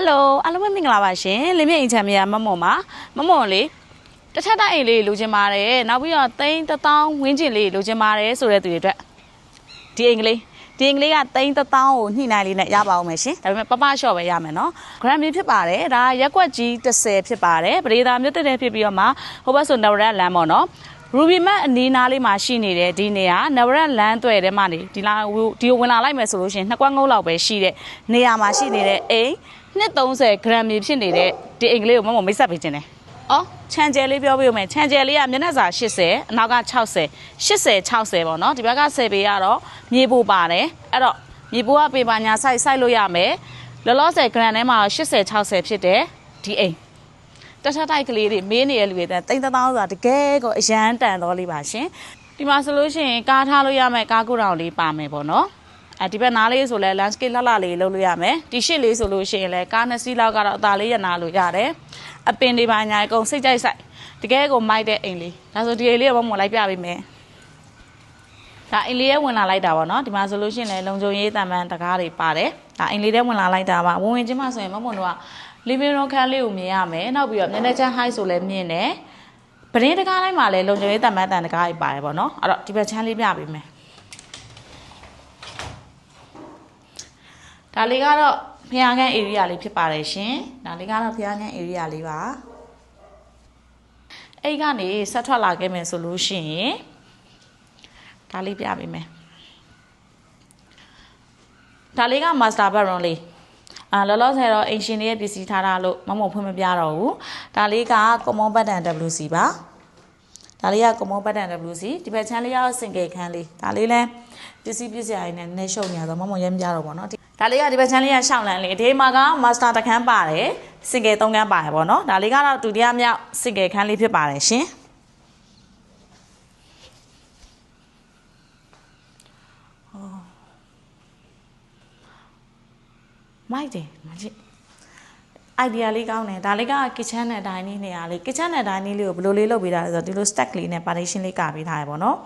ဟယ်လိုအားလုံးပဲမင်္ဂလာပါရှင်လင်းမြအိမ်ချမ်းမရမမွန်ပါမမွန်လေးတစ်ထက်တိုက်အိမ်လေးလိုချင်ပါတယ်နောက်ပြီးတော့သိန်းတစ်သောင်းဝင်းကျင်လေးလိုချင်ပါတယ်ဆိုတဲ့သူတွေအတွက်ဒီအိမ်ကလေးဒီအိမ်ကလေးကသိန်းတစ်သောင်းကိုညှိနှိုင်းလေးနဲ့ရပါအောင်မယ်ရှင်ဒါပေမဲ့ပပရှော့ပဲရမယ်နော်ဂရမ်မီဖြစ်ပါတယ်ဒါရက်ကွက်ကြီး30ဖြစ်ပါတယ်ပရိသာမြို့တက်တဲ့ဖြစ်ပြီးတော့မှဟိုဘက်ဆိုနဝရက်လမ်းပေါ့နော်ရူဘီမတ်အနီးနားလေးမှာရှိနေတဲ့ဒီနေရာနဝရက်လမ်းသွဲထဲမှာနေဒီလာဒီကိုဝင်လာလိုက်မယ်ဆိုလို့ရှိရင်နှစ်ကွက်ငုံလောက်ပဲရှိတဲ့နေရာမှာရှိနေတဲ့အိမ် နှစ်30 gram မြေဖြစ်နေတဲ့ဒီအိမ်ကလေးကိုမမမိတ်ဆက်ပေးခြင်းတယ်။အော်ခြံကျဲလေးပြောပြဦးမယ်ခြံကျဲလေးကမျက်နှာစာ80အနောက်က60 80 60ပေါ့နော်ဒီဘက်က10ပေကတော့မြေပိုပါတယ်အဲ့တော့မြေပိုကပေပါညာဆိုင်ဆိုင်လို့ရမယ်လောလောဆယ် gram ထဲမှာ80 60ဖြစ်တဲ့ဒီအိမ်တထတိုက်ကလေးတွေမင်းနေတဲ့လူတွေတဲ့တိတ်တောင်းဆိုတာတကယ်ကိုအရန်တန်တော်လေးပါရှင်ဒီမှာဆိုလို့ရှိရင်ကားထားလို့ရမယ်ကားကူတောင်လေးပါမယ်ပေါ့နော် အဲဒီဘက်နားလေးဆိုလဲ landscape လှလှလေးလုပ်လို့ရမယ်ဒီရှစ်လေးဆိုလို့ရှိရင်လဲကားနှစ်စီးလောက်ကတော့အသာလေးရနာလို့ရတယ်အပင်တွေပါညာအကုန်စိတ်ကြိုက်ဆိုင်တကယ်ကိုမိုက်တဲ့အိမ်လေးဒါဆိုဒီအိမ်လေးကမမလိုက်ပြပေးမယ်ဒါအိမ်လေးရဲ့ဝင်လာလိုက်တာပေါ့နော်ဒီမှာဆိုလို့ရှိရင်လည်းလုံခြုံရေးတံပန်းတကားတွေပါတယ်ဒါအိမ်လေးထဲဝင်လာလိုက်တာပါဝင်ဝင်ချင်းမှဆိုရင်မမွန်တို့က living room ခန်းလေးကိုမြင်ရမယ်နောက်ပြီးတော့မျက်နှာချမ်း high ဆိုလည်းမြင်တယ်ပရင်းတကားတိုင်းမှာလည်းလုံခြုံရေးတံပန်းတန်တကားတွေပါတယ်ပေါ့နော်အဲ့တော့ဒီဘက်ချမ်းလေးပြပေးမယ် ဒါလေးကတော့ဖျားခန်း area လေးဖြစ်ပါတယ်ရှင်ဒါလေးကတော့ဖျားခန်း area လေးပါအဲ့ကနေဆက်ထွက်လာခဲ့မယ်ဆိုလို့ရှိရင်ဒါလေးပြပေးမယ်ဒါလေးက master bedroom လေးအာလောလောဆယ်တော့အင်ရှင်တွေရဲ့ပစ္စည်းထားတာလို့မမုံဖွင့်မပြတော့ဘူးဒါလေးက common button WC ပါဒါလေးက common button WC ဒီဘက်ချမ်းလေးက single ခန်းလေးဒါလေးလဲပစ္စည်းပစ္စည်းအရင်နဲ့နေရှုံနေရတော့မမုံရဲမပြတော့ဘောနော် ဒါလေးကဒီဘက်ချမ်းလေးကရှောင်းလန်းလေးဒီမှာက master တစ်ခန်းပါတယ် single သုံးခန်းပါတယ်ပေါ့နော်ဒါလေးကတော့ဒုတိယမြောက် single ခန်းလေးဖြစ်ပါတယ်ရှင်မိုက်တယ်မကြည့် idea လေးကောင်းတယ်ဒါလေးက kitchen နဲ့ dining နေရာလေး kitchen နဲ့ dining လေးကိုဘယ်လိုလေးလုပ်ပေးတာလဲဆိုတော့ဒီလို stack လေးနဲ့ partition လေးကပေးထားရပေါ့နော်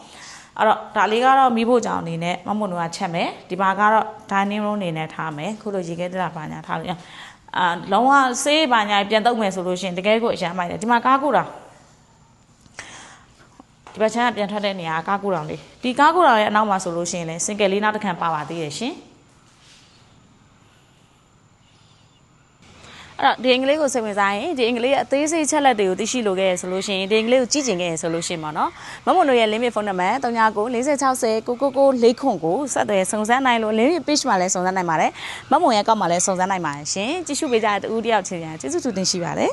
အဲ့တော့ဒါလေးကတော့မိဖို့ကြောင်အနေနဲ့မမွန်တို့ကချက်မယ်ဒီမှာကတော့ dining room အနေနဲ့ထားမယ်ခုလိုရေခဲတလာပါညာထားလို့ရအာလုံးဝဆေးပါညာပြန်တုပ်မယ်ဆိုလို့ရှိရင်တကယ်ကိုအရမ်းမိုက်တယ်ဒီမှာကားကူတာဒီဘက်ချမ်းကပြန်ထွက်တဲ့နေရာကားကူတောင်လေးဒီကားကူတောင်ရဲ့အနောက်မှာဆိုလို့ရှိရင်လည်း single လေးနောက်တစ်ခန်းပါပါသေးတယ်ရှင် အဲ့တော့ဒီအင်္ဂလိပ်ကိုစိတ်ဝင်စားရင်ဒီအင်္ဂလိပ်ရဲ့အသေးစိတ်ချက်လက်တွေကိုသိရှိလိုခဲ့ရဆိုလို့ရှိရင်ဒီအင်္ဂလိပ်ကိုကြည့်ကျင်ခဲ့ရဆိုလို့ရှိရင်ပေါ့နော်မမွန်တို့ရဲ့ limit phone number 39ကို4060ကိုကိုကိုလေးခွန်ကိုဆက်သွယ်စုံစမ်းနိုင်လို့ limit page မှာလည်းစုံစမ်းနိုင်ပါတယ်မမွန်ရဲ့ကောက်မှာလည်းစုံစမ်းနိုင်ပါတယ်ရှင်ကြည့်ရှုပေးကြတဲ့တူတယောက်ချင်းများကျေးဇူးတူတင်ရှိပါတယ်